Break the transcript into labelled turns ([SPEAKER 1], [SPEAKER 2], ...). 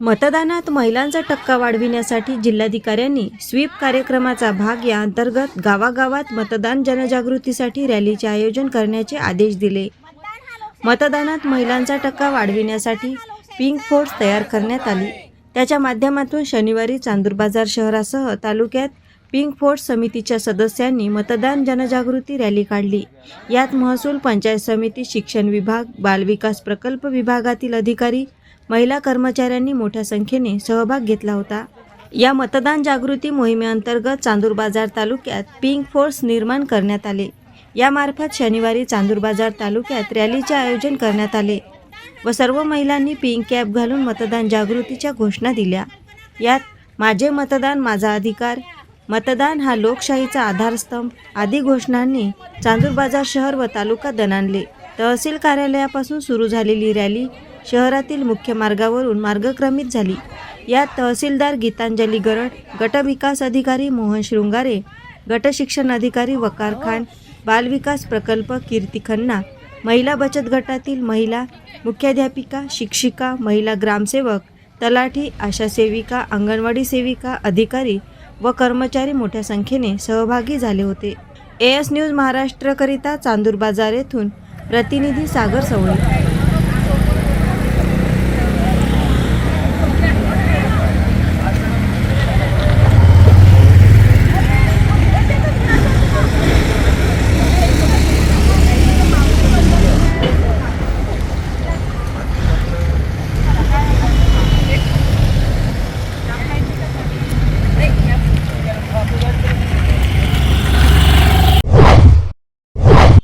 [SPEAKER 1] मतदानात महिलांचा टक्का वाढविण्यासाठी जिल्हाधिकाऱ्यांनी स्वीप कार्यक्रमाचा भाग या अंतर्गत गावागावात मतदान जनजागृतीसाठी रॅलीचे आयोजन करण्याचे आदेश दिले. मतदानात महिलांचा टक्का वाढविण्यासाठी पिंक फोर्स तयार करण्यात आली. त्याच्या माध्यमातून शनिवारी चांदूर बाजार शहरासह तालुक्यात पिंक फोर्स समितीच्या सदस्यांनी मतदान जनजागृती रॅली काढली. यात महसूल पंचायत समिती शिक्षण विभाग बालविकास प्रकल्प विभागातील अधिकारी महिला कर्मचाऱ्यांनी मोठ्या संख्येने सहभाग घेतला होता. या मतदान जागृती मोहिमेअंतर्गत चांदूर बाजार तालुक्यात पिंक फोर्स निर्माण करण्यात आले. यामार्फत शनिवारी चांदूर बाजार तालुक्यात रॅलीचे आयोजन करण्यात आले व सर्व महिलांनी पिंक कॅप घालून मतदान जागृतीच्या घोषणा दिल्या. यात माझे मतदान माझा अधिकार मतदान हा लोकशाहीचा आधारस्तंभ. आदी घोषणांनी चांदूर बाजार शहर व तालुका दणाणले. तहसील कार्यालयापासून सुरू झालेली रॅली शहरातील मुख्य मार्गावरून मार्गक्रमित झाली. यात तहसीलदार गीतांजली गरड गटविकास अधिकारी मोहन शृंगारे गटशिक्षण अधिकारी वकार खान बालविकास प्रकल्प कीर्ती खन्ना महिला बचत गटातील महिला मुख्याध्यापिका शिक्षिका महिला ग्रामसेवक तलाठी आशा सेविका अंगणवाडी सेविका अधिकारी व कर्मचारी मोठ्या संख्येने सहभागी झाले होते. ए एस न्यूज महाराष्ट्रकरिता चांदूर बाजार येथून प्रतिनिधी सागर सवळे.